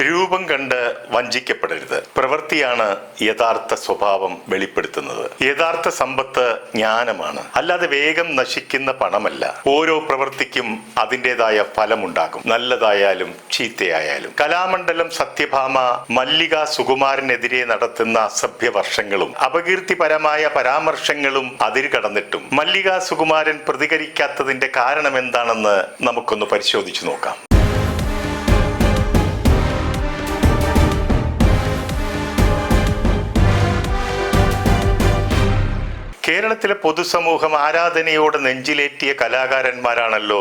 രൂപം കണ്ട് വഞ്ചിക്കപ്പെടരുത്. പ്രവൃത്തിയാണ് യഥാർത്ഥ സ്വഭാവം വെളിപ്പെടുത്തുന്നത്. യഥാർത്ഥ സമ്പത്ത് ജ്ഞാനമാണ്. അല്ലാതെ വേഗം നശിക്കുന്ന പണമല്ല. ഓരോ പ്രവൃത്തിക്കും അതിന്റെതായ ഫലമുണ്ടാകും. നല്ലതായാലും ചീത്തയായാലും. കലാമണ്ഡലം സത്യഭാമ മല്ലിക സുകുമാരനെതിരെ നടത്തുന്ന അസഭ്യവർഷങ്ങളും അപകീർത്തിപരമായ പരാമർശങ്ങളും അതിര് കടന്നിട്ടും മല്ലിക സുകുമാരൻ പ്രതികരിക്കാത്തതിന്റെ കാരണം എന്താണെന്ന് നമുക്കൊന്ന് പരിശോധിച്ചു നോക്കാം. കേരളത്തിലെ പൊതുസമൂഹം ആരാധനയോടെ നെഞ്ചിലേറ്റിയ കലാകാരന്മാരാണല്ലോ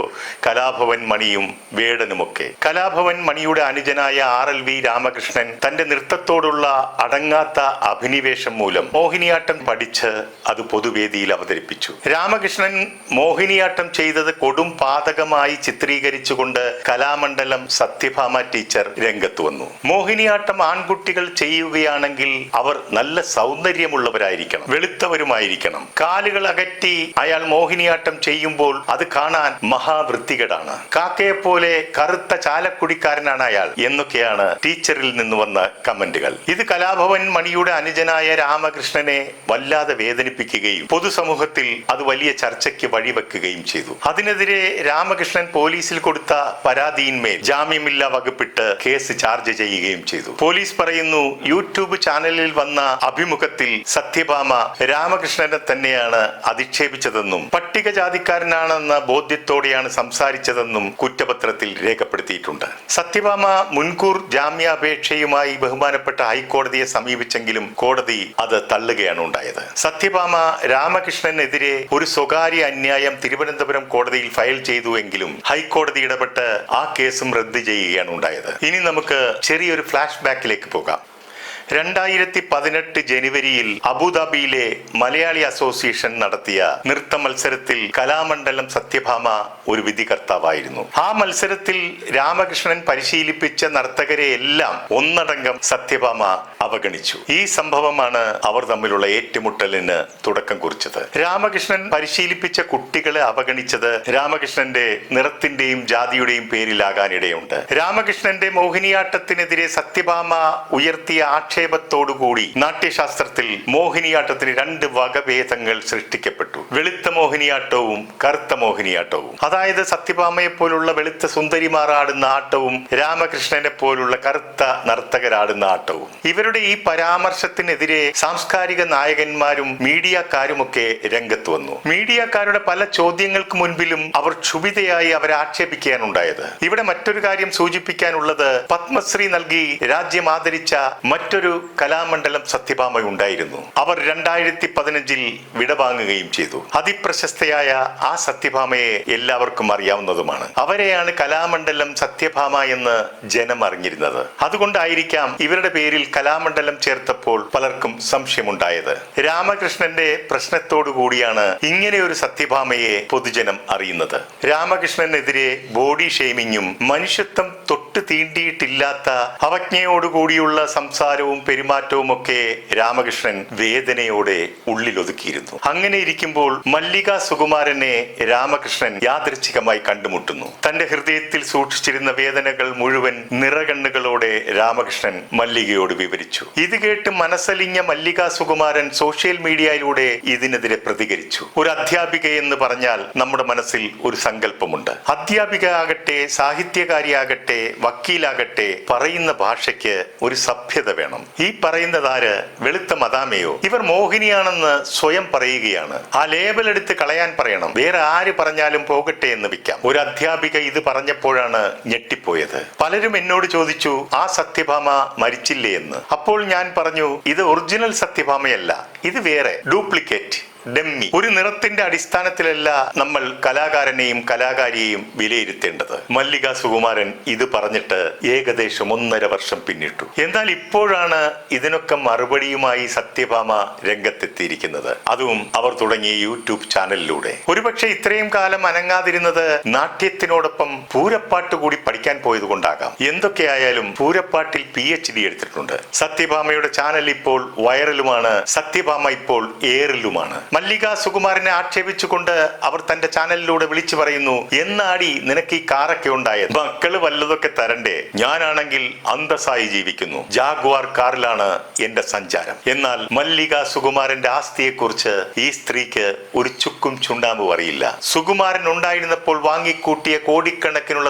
കലാഭവൻ മണിയും വേടനുമൊക്കെ. കലാഭവൻ മണിയുടെ അനുജനായ ആർ എൽ വി രാമകൃഷ്ണൻ തന്റെ നൃത്തത്തോടുള്ള അടങ്ങാത്ത അഭിനിവേശം മൂലം മോഹിനിയാട്ടം പഠിച്ച് അത് പൊതുവേദിയിൽ അവതരിപ്പിച്ചു. രാമകൃഷ്ണൻ മോഹിനിയാട്ടം ചെയ്തത് കൊടും പാതകമായി ചിത്രീകരിച്ചുകൊണ്ട് കലാമണ്ഡലം സത്യഭാമ ടീച്ചർ രംഗത്ത് വന്നു. മോഹിനിയാട്ടം ആൺകുട്ടികൾ ചെയ്യുകയാണെങ്കിൽ അവർ നല്ല സൗന്ദര്യമുള്ളവരായിരിക്കണം വെളുത്തവരുമായിരിക്കണം. കാലുകൾ അകറ്റി അയാൾ മോഹിനിയാട്ടം ചെയ്യുമ്പോൾ അത് കാണാൻ മഹാവൃത്തികേടാണ്. കാക്കയെ പോലെ കറുത്ത ചാലക്കുടിക്കാരനാണ് അയാൾ എന്നൊക്കെയാണ് ടീച്ചറിൽ നിന്ന് വന്ന കമന്റുകൾ. ഇത് കലാഭവൻ മണിയുടെ അനുജനായ രാമകൃഷ്ണനെ വല്ലാതെ വേദനിപ്പിക്കുകയും പൊതുസമൂഹത്തിൽ അത് വലിയ ചർച്ചയ്ക്ക് വഴിവെക്കുകയും ചെയ്തു. അതിനെതിരെ രാമകൃഷ്ണൻ പോലീസിൽ കൊടുത്ത പരാതിയിന്മേൽ ജാമ്യമില്ലാ വകുപ്പിട്ട് കേസ് ചാർജ് ചെയ്യുകയും ചെയ്തു. പോലീസ് പറയുന്നു യൂട്യൂബ് ചാനലിൽ വന്ന അഭിമുഖത്തിൽ സത്യഭാമ രാമകൃഷ്ണനെ തന്നെയാണ് അധിക്ഷേപിച്ചതെന്നും പട്ടികജാതിക്കാരനാണെന്ന ബോധ്യത്തോടെയാണ് സംസാരിച്ചതെന്നും കുറ്റപത്രത്തിൽ രേഖപ്പെടുത്തിയിട്ടുണ്ട്. സത്യഭാമ മുൻകൂർ ജാമ്യാപേക്ഷയുമായി ബഹുമാനപ്പെട്ട ഹൈക്കോടതിയെ സമീപിച്ചെങ്കിലും കോടതി അത് തള്ളുകയാണ് ഉണ്ടായത്. സത്യഭാമ രാമകൃഷ്ണനെതിരെ ഒരു സ്വകാര്യ അന്യായം തിരുവനന്തപുരം കോടതിയിൽ ഫയൽ ചെയ്തുവെങ്കിലും ഹൈക്കോടതി ഇടപെട്ട് ആ കേസും റദ്ദ് ചെയ്യുകയാണ് ഉണ്ടായത്. ഇനി നമുക്ക് ചെറിയൊരു ഫ്ലാഷ് ബാക്കിലേക്ക് പോകാം. രണ്ടായിരത്തി പതിനെട്ട് ജനുവരിയിൽ അബുദാബിയിലെ മലയാളി അസോസിയേഷൻ നടത്തിയ നൃത്ത മത്സരത്തിൽ കലാമണ്ഡലം സത്യഭാമ ഒരു വിധികർത്താവായിരുന്നു. ആ മത്സരത്തിൽ രാമകൃഷ്ണൻ പരിശീലിപ്പിച്ച നർത്തകരെ എല്ലാം ഒന്നടങ്കം സത്യഭാമ അവഗണിച്ചു. ഈ സംഭവമാണ് അവർ തമ്മിലുള്ള ഏറ്റുമുട്ടലിന് തുടക്കം കുറിച്ചത്. രാമകൃഷ്ണൻ പരിശീലിപ്പിച്ച കുട്ടികളെ അവഗണിച്ചത് രാമകൃഷ്ണന്റെ നിറത്തിന്റെയും ജാതിയുടെയും പേരിലാകാനിടയുണ്ട്. രാമകൃഷ്ണന്റെ മോഹിനിയാട്ടത്തിനെതിരെ സത്യഭാമ ഉയർത്തിയ ആക്ഷേപത്തോടുകൂടി നാട്യശാസ്ത്രത്തിൽ മോഹിനിയാട്ടത്തിന് രണ്ട് വകഭേദങ്ങൾ സൃഷ്ടിക്കപ്പെട്ടു. വെളുത്ത മോഹിനിയാട്ടവും കറുത്ത മോഹിനിയാട്ടവും. അതായത് സത്യഭാമയെ പോലുള്ള വെളുത്ത സുന്ദരിമാർ ആടുന്ന ആട്ടവും രാമകൃഷ്ണനെ പോലുള്ള കറുത്ത നർത്തകരാടുന്ന ആട്ടവും. ഇവരുടെ ഈ പരാമർശത്തിനെതിരെ സാംസ്കാരിക നായകന്മാരും മീഡിയക്കാരുമൊക്കെ രംഗത്ത് വന്നു. മീഡിയക്കാരുടെ പല ചോദ്യങ്ങൾക്ക് മുൻപിലും അവർ ക്ഷുഭിതയായി അവരെ ആക്ഷേപിക്കാനുണ്ടായത്. ഇവിടെ മറ്റൊരു കാര്യം സൂചിപ്പിക്കാനുള്ളത് പത്മശ്രീ നൽകി രാജ്യം ആദരിച്ച മറ്റൊരു കലാമണ്ഡലം സത്യഭാമ ഉണ്ടായിരുന്നു. അവർ രണ്ടായിരത്തി പതിനഞ്ചിൽ വിടവാങ്ങുകയും ചെയ്തു. അതിപ്രശസ്തയായ ആ സത്യഭാമയെ എല്ലാവർക്കും അറിയാവുന്നതുമാണ്. അവരെയാണ് കലാമണ്ഡലം സത്യഭാമ എന്ന് ജനം അറിഞ്ഞിരുന്നത്. അതുകൊണ്ടായിരിക്കാം ഇവരുടെ പേരിൽ കലാമണ്ഡലം ചേർത്തപ്പോൾ പലർക്കും സംശയമുണ്ടായത്. രാമകൃഷ്ണന്റെ പ്രശ്നത്തോടു കൂടിയാണ് ഇങ്ങനെ ഒരു സത്യഭാമയെ പൊതുജനം അറിയുന്നത്. രാമകൃഷ്ണനെതിരെ ബോഡി ഷെയ്മിങ്ങും മനുഷ്യത്വം തൊട്ട് തീണ്ടിയിട്ടില്ലാത്ത അവജ്ഞയോടുകൂടിയുള്ള സംസാരവും പെരുമാറ്റവും ഒക്കെ രാമകൃഷ്ണൻ വേദനയോടെ ഉള്ളിലൊതുക്കിയിരുന്നു. അങ്ങനെ ഇരിക്കുമ്പോൾ മല്ലിക സുകുമാരനെ രാമകൃഷ്ണൻ യാദൃച്ഛികമായി കണ്ടുമുട്ടുന്നു. തന്റെ ഹൃദയത്തിൽ സൂക്ഷിച്ചിരുന്ന വേദനകൾ മുഴുവൻ നിറകണ്ണുകളോടെ രാമകൃഷ്ണൻ മല്ലികയോട് വിവരിച്ചു. ഇത് കേട്ട് മനസ്സലിഞ്ഞ മല്ലിക സുകുമാരൻ സോഷ്യൽ മീഡിയയിലൂടെ ഇതിനെതിരെ പ്രതികരിച്ചു. ഒരു അധ്യാപിക എന്ന് പറഞ്ഞാൽ നമ്മുടെ മനസ്സിൽ ഒരു സങ്കല്പമുണ്ട്. അധ്യാപിക ആകട്ടെ സാഹിത്യകാരിയാകട്ടെ വക്കീലാകട്ടെ പറയുന്ന ഭാഷയ്ക്ക് ഒരു സഭ്യത വേണം. ഈ പറയുന്നതാര് വെളുത്ത മതാമയോ ഇവർ മോഹിനിയാണെന്ന് സ്വയം പറയുകയാണ്. ആ ലേബൽ എടുത്ത് കളയാൻ പറയണം. വേറെ ആര് പറഞ്ഞാലും പോകട്ടെ എന്ന് വിൽക്കാം ഒരു അധ്യാപിക ഇത് പറഞ്ഞപ്പോഴാണ് ഞെട്ടിപ്പോയത്. പലരും എന്നോട് ചോദിച്ചു ആ സത്യഭാമ മരിച്ചില്ലേ എന്ന്? അപ്പോൾ ഞാൻ പറഞ്ഞു ഇത് ഒറിജിനൽ സത്യഭാമയല്ല. ഇത് വേറെ. ഡ്യൂപ്ലിക്കേറ്റ്. ഡെമ്മി. ഒരു നിറത്തിന്റെ അടിസ്ഥാനത്തിലല്ല നമ്മൾ കലാകാരനെയും കലാകാരിയെയും വിലയിരുത്തേണ്ടത്. മല്ലിക സുകുമാരൻ ഇത് പറഞ്ഞിട്ട് ഏകദേശം ഒന്നര വർഷം പിന്നിട്ടു. എന്നാൽ ഇപ്പോഴാണ് ഇതിനൊക്കെ മറുപടിയുമായി സത്യഭാമ രംഗത്തെത്തിയിരിക്കുന്നത്. അതും അവർ തുടങ്ങിയ യൂട്യൂബ് ചാനലിലൂടെ. ഒരുപക്ഷെ ഇത്രയും കാലം അനങ്ങാതിരുന്നത് നാട്യത്തിനോടൊപ്പം പൂരപ്പാട്ട് കൂടി പഠിക്കാൻ പോയത് കൊണ്ടാകാം എന്തൊക്കെയായാലും പൂരപ്പാട്ടിൽ പി എച്ച് ഡി എടുത്തിട്ടുണ്ട്. സത്യഭാമയുടെ ചാനൽ ഇപ്പോൾ വൈറലുമാണ്. സത്യഭാമ ഇപ്പോൾ എയറിലുമാണ് മല്ലിക സുകുമാരനെ ആക്ഷേപിച്ചുകൊണ്ട് അവർ തന്റെ ചാനലിലൂടെ വിളിച്ചു പറയുന്നു എന്നാടി നിനക്ക് ഈ കാറൊക്കെ ഉണ്ടായത്? മക്കൾ വല്ലതൊക്കെ തരണ്ടേ? ഞാനാണെങ്കിൽ അന്തസ്സായി ജീവിക്കുന്നു. ജാഗ്വാർ കാറിലാണ് എന്റെ സഞ്ചാരം. എന്നാൽ മല്ലിക സുകുമാരന്റെ ആസ്തിയെക്കുറിച്ച് ഈ സ്ത്രീക്ക് ഒരു ചുക്കും ചുണ്ടാമ്പും അറിയില്ല. സുകുമാരൻ ഉണ്ടായിരുന്നപ്പോൾ വാങ്ങിക്കൂട്ടിയ കോടിക്കണക്കിനുള്ള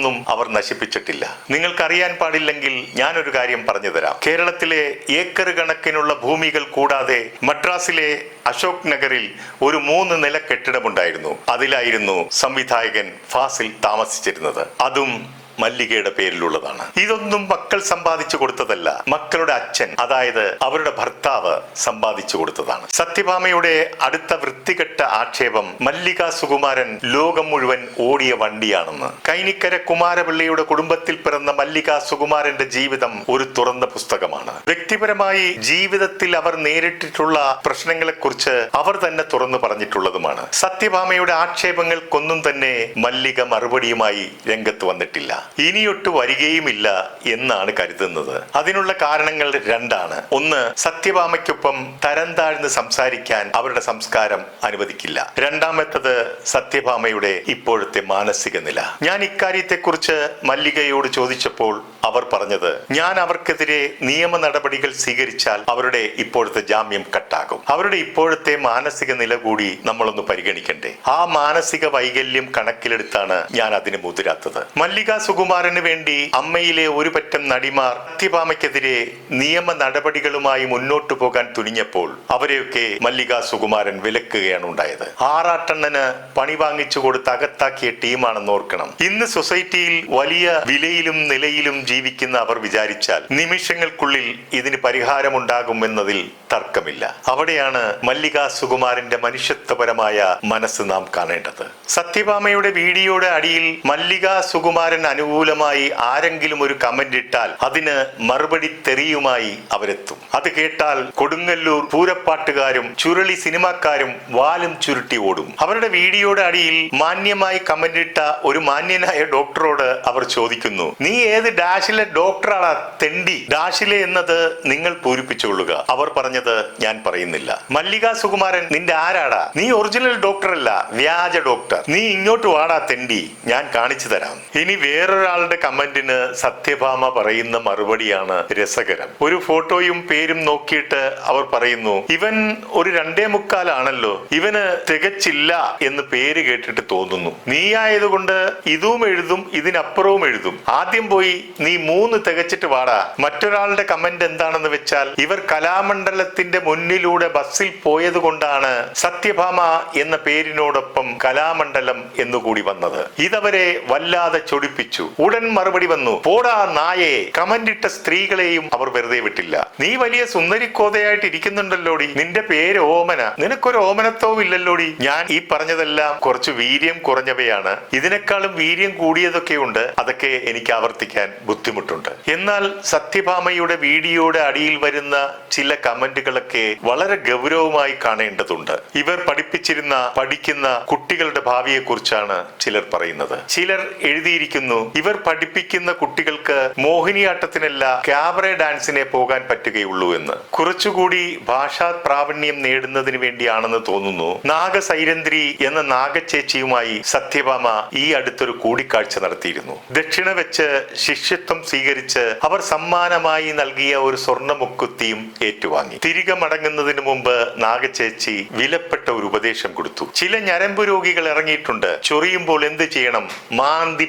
സ്വത്തുകളൊന്നും അവർ നശിപ്പിച്ചിട്ടില്ല. നിങ്ങൾക്കറിയാൻ പാടില്ലെങ്കിൽ ഞാനൊരു കാര്യം പറഞ്ഞു തരാം. കേരളത്തിലെ ഏക്കർ കണക്കിനുള്ള ഭൂമികൾ കൂടാതെ മദ്രാസിലെ അശോക് നഗറിൽ ഒരു മൂന്ന് നില കെട്ടിടമുണ്ടായിരുന്നു. അതിലായിരുന്നു സംവിധായകൻ ഫാസിൽ താമസിച്ചിരുന്നത്. അതും മല്ലികയുടെ പേരിലുള്ളതാണ്. ഇതൊന്നും മക്കൾ സമ്പാദിച്ചു കൊടുത്തതല്ല. മക്കളുടെ അച്ഛൻ അതായത് അവരുടെ ഭർത്താവ് സമ്പാദിച്ചു കൊടുത്തതാണ്. സത്യഭാമയുടെ അടുത്ത വൃത്തികെട്ട ആക്ഷേപം മല്ലിക സുകുമാരൻ ലോകം മുഴുവൻ ഓടിയ വണ്ടിയാണെന്ന്. കൈനിക്കര കുമാരപിള്ളിയുടെ കുടുംബത്തിൽ പിറന്ന മല്ലിക സുകുമാരന്റെ ജീവിതം ഒരു തുറന്ന പുസ്തകമാണ്. വ്യക്തിപരമായി ജീവിതത്തിൽ അവർ നേരിട്ടിട്ടുള്ള പ്രശ്നങ്ങളെക്കുറിച്ച് അവർ തന്നെ തുറന്നു പറഞ്ഞിട്ടുള്ളതുമാണ്. സത്യഭാമയുടെ ആക്ഷേപങ്ങൾക്കൊന്നും തന്നെ മല്ലിക മറുപടിയുമായി രംഗത്ത് വന്നിട്ടില്ല. ഇനിയൊട്ട് വരികയുമില്ല എന്നാണ് കരുതുന്നത്. അതിനുള്ള കാരണങ്ങൾ രണ്ടാണ്. ഒന്ന് സത്യഭാമയ്ക്കൊപ്പം തരം താഴ്ന്ന് സംസാരിക്കാൻ അവരുടെ സംസ്കാരം അനുവദിക്കില്ല. രണ്ടാമത്തത് സത്യഭാമയുടെ ഇപ്പോഴത്തെ മാനസിക നില. ഞാൻ ഇക്കാര്യത്തെക്കുറിച്ച് മല്ലികയോട് ചോദിച്ചപ്പോൾ അവർ പറഞ്ഞത് ഞാൻ അവർക്കെതിരെ നിയമ നടപടികൾ സ്വീകരിച്ചാൽ അവരുടെ ഇപ്പോഴത്തെ ജാമ്യം കട്ടാകും. അവരുടെ ഇപ്പോഴത്തെ മാനസിക നില കൂടി നമ്മളൊന്ന് പരിഗണിക്കണ്ടേ. ആ മാനസിക വൈകല്യം കണക്കിലെടുത്താണ് ഞാൻ അതിന് മുതിരാത്തത്. മല്ലിക സുകുമാരന് വേണ്ടി അമ്മയിലെ ഒരു പറ്റം നടിമാർ സത്യഭാമയ്ക്കെതിരെ നിയമ നടപടികളുമായി മുന്നോട്ടു പോകാൻ തുനിഞ്ഞപ്പോൾ അവരെയൊക്കെ മല്ലിക സുകുമാരൻ വിലക്കുകയാണ് ഉണ്ടായത്. ആറാട്ടെണ്ണന് പണി വാങ്ങിച്ചു കൊടുത്ത് അകത്താക്കിയ ടീമാണെന്ന് ഓർക്കണം. ഇന്ന് സൊസൈറ്റിയിൽ വലിയ വിലയിലും നിലയിലും ജീവിക്കുന്ന അവർ വിചാരിച്ചാൽ നിമിഷങ്ങൾക്കുള്ളിൽ ഇതിന് പരിഹാരമുണ്ടാകുമെന്നതിൽ തർക്കമില്ല. അവിടെയാണ് മല്ലിക സുകുമാരന്റെ മനുഷ്യത്വപരമായ മനസ്സ് നാം കാണേണ്ടത്. സത്യഭാമയുടെ വീഡിയോയുടെ അടിയിൽ മല്ലിക സുകുമാരൻ അനുകൂലമായി ആരെങ്കിലും ഒരു കമന്റ് ഇട്ടാൽ അതിന് മറുപടി തെറിയുമായി അവരെത്തും. അത് കേട്ടാൽ കൊടുങ്ങല്ലൂർ പൂരപ്പാട്ടുകാരും ചുരുളി സിനിമാക്കാരും വാലും ചുരുട്ടി ഓടും. അവരുടെ വീഡിയോയുടെ അടിയിൽ മാന്യമായി കമന്റ് ഇട്ട ഒരു മാന്യനായ ഡോക്ടറോട് അവർ ചോദിക്കുന്നു നീ ഏത് ഡാഷിലെ ഡോക്ടറാണ് തെണ്ടി? ഡാഷിലെ എന്നത് നിങ്ങൾ പൂരിപ്പിച്ചുകൊള്ളുക. അവർ പറഞ്ഞത് ഞാൻ പറയുന്നില്ല. മല്ലിക സുകുമാരൻ നിന്റെ ആരാടാ? നീ ഒറിജിനൽ ഡോക്ടർ അല്ല വ്യാജ ഡോക്ടർ നീ ഇങ്ങോട്ട് വാടാ തെണ്ടി ഞാൻ കാണിച്ചു തരാം. ഇനി വേറൊരാളുടെ കമന്റിന് സത്യഭാമ പറയുന്ന മറുപടിയാണ് രസകരം. ഒരു ഫോട്ടോയും പേരും നോക്കിയിട്ട് അവർ പറയുന്നു ഇവൻ ഒരു രണ്ടേ മുക്കാലാണല്ലോ ഇവന് തികച്ചില്ല എന്ന് പേര് കേട്ടിട്ട് തോന്നുന്നു. നീ ആയതുകൊണ്ട് ഇതും എഴുതും ഇതിനപ്പുറവും എഴുതും. ആദ്യം പോയി നീ മൂന്ന് തികച്ചിട്ട് വാടാ. മറ്റൊരാളുടെ കമന്റ് എന്താണെന്ന് വെച്ചാൽ ഇവർ കലാമണ്ഡലത്തിന്റെ മുന്നിലൂടെ ബസ്സിൽ പോയത് കൊണ്ടാണ് സത്യഭാമ എന്ന പേരിനോടൊപ്പം കലാമണ്ഡലം എന്നുകൂടി വന്നത്. ഇതവരെ വല്ലാതെ ചൊടിപ്പിച്ചു. ഉടൻ മറുപടി വന്നു. പോടാ നായേ കമന്റ് ഇട്ട സ്ത്രീകളെയും അവർ വെറുതെ വിട്ടില്ല. നീ വലിയ സുന്ദരിക്കോതയായിട്ട് ഇരിക്കുന്നുണ്ടല്ലോടി. നിന്റെ പേര് ഓമന. നിനക്കൊരു ഓമനത്വവും ഇല്ലല്ലോടി ഞാൻ ഈ പറഞ്ഞതെല്ലാം കുറച്ച് വീര്യം കുറഞ്ഞവയാണ്. ഇതിനേക്കാളും വീര്യം കൂടിയതൊക്കെ ഉണ്ട് അതൊക്കെ എനിക്ക് ആവർത്തിക്കാൻ ബുദ്ധിമുട്ടുണ്ട്. എന്നാൽ സത്യഭാമയുടെ വീഡിയോയുടെ അടിയിൽ വരുന്ന ചില കമന്റുകളൊക്കെ വളരെ ഗൗരവമായി കാണേണ്ടതുണ്ട്. ഇവർ പഠിപ്പിച്ചിരുന്ന പഠിക്കുന്ന കുട്ടികളുടെ ഭാവിയെ കുറിച്ചാണ് ചിലർ പറയുന്നത്. ചിലർ എഴുതിയിരിക്കുന്നു ഇവർ പഠിപ്പിക്കുന്ന കുട്ടികൾക്ക് മോഹിനിയാട്ടത്തിനല്ല ക്യാബറ ഡാൻസിനെ പോകാൻ പറ്റുകയുള്ളൂ എന്ന്. കുറച്ചുകൂടി ഭാഷാ പ്രാവീണ്യം നേടുന്നതിന് വേണ്ടിയാണെന്ന് തോന്നുന്നു. നാഗസൈരന്ധ്രി എന്ന നാഗച്ചേച്ചിയുമായി സത്യഭാമ ഈ അടുത്തൊരു കൂടിക്കാഴ്ച നടത്തിയിരുന്നു. ദക്ഷിണ വെച്ച് ശിഷ്യത്വം സ്വീകരിച്ച് അവർ സമ്മാനമായി നൽകിയ ഒരു സ്വർണ മുക്കുത്തിയും ഏറ്റുവാങ്ങി. തിരികെ മടങ്ങുന്നതിന് മുമ്പ് നാഗച്ചേച്ചി വിലപ്പെട്ട ഒരു ഉപദേശം കൊടുത്തു. ചില ഞരമ്പ് രോഗികൾ ഇറങ്ങിയിട്ടുണ്ട്. ചൊറിയുമ്പോൾ എന്ത് ചെയ്യണം? മാന്തി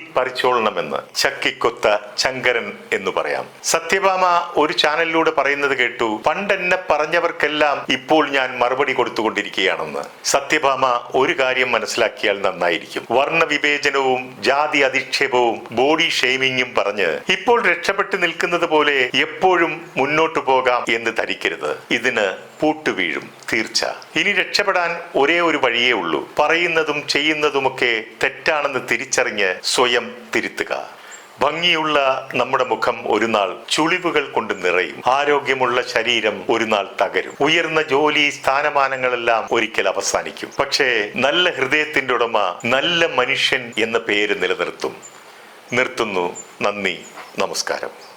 പറിച്ചോളണമെന്ന് ചക്കിക്കൊത്ത ചങ്കരൻ എന്ന് പറയാം. സത്യഭാമ ഒരു ചാനലിലൂടെ പറയുന്നത് കേട്ടു പണ്ട് പണ്ടെന്നെ പറഞ്ഞവർക്കെല്ലാം ഇപ്പോൾ ഞാൻ മറുപടി കൊടുത്തുകൊണ്ടിരിക്കുകയാണെന്ന്. സത്യഭാമ ഒരു കാര്യം മനസ്സിലാക്കിയാൽ നന്നായിരിക്കും. വർണവിവേചനവും ജാതി അധിക്ഷേപവും ബോഡി ഷെയ്മിങ്ങും പറഞ്ഞ് ഇപ്പോൾ രക്ഷപ്പെട്ടു നിൽക്കുന്നത് പോലെ എപ്പോഴും മുന്നോട്ടു പോകാം എന്ന് ധരിക്കരുത്. ഇതിന് പൂട്ടുവീഴും തീർച്ച. ഇനി രക്ഷപ്പെടാൻ ഒരേ ഒരു വഴിയേ ഉള്ളൂ. പറയുന്നതും ചെയ്യുന്നതുമൊക്കെ തെറ്റാണെന്ന് തിരിച്ചറിഞ്ഞ് സ്വയം തിരുത്തുക. ഭംഗിയുള്ള നമ്മുടെ മുഖം ഒരു നാൾ ചുളിവുകൾ കൊണ്ട് നിറയും. ആരോഗ്യമുള്ള ശരീരം ഒരു നാൾ തകരും. ഉയർന്ന ജോലി സ്ഥാനമാനങ്ങളെല്ലാം ഒരിക്കൽ അവസാനിക്കും. പക്ഷേ നല്ല ഹൃദയത്തിന്റെ ഉടമ നല്ല മനുഷ്യൻ എന്ന പേര് നിലനിർത്തും. നിർത്തുന്നു. നന്ദി. നമസ്കാരം.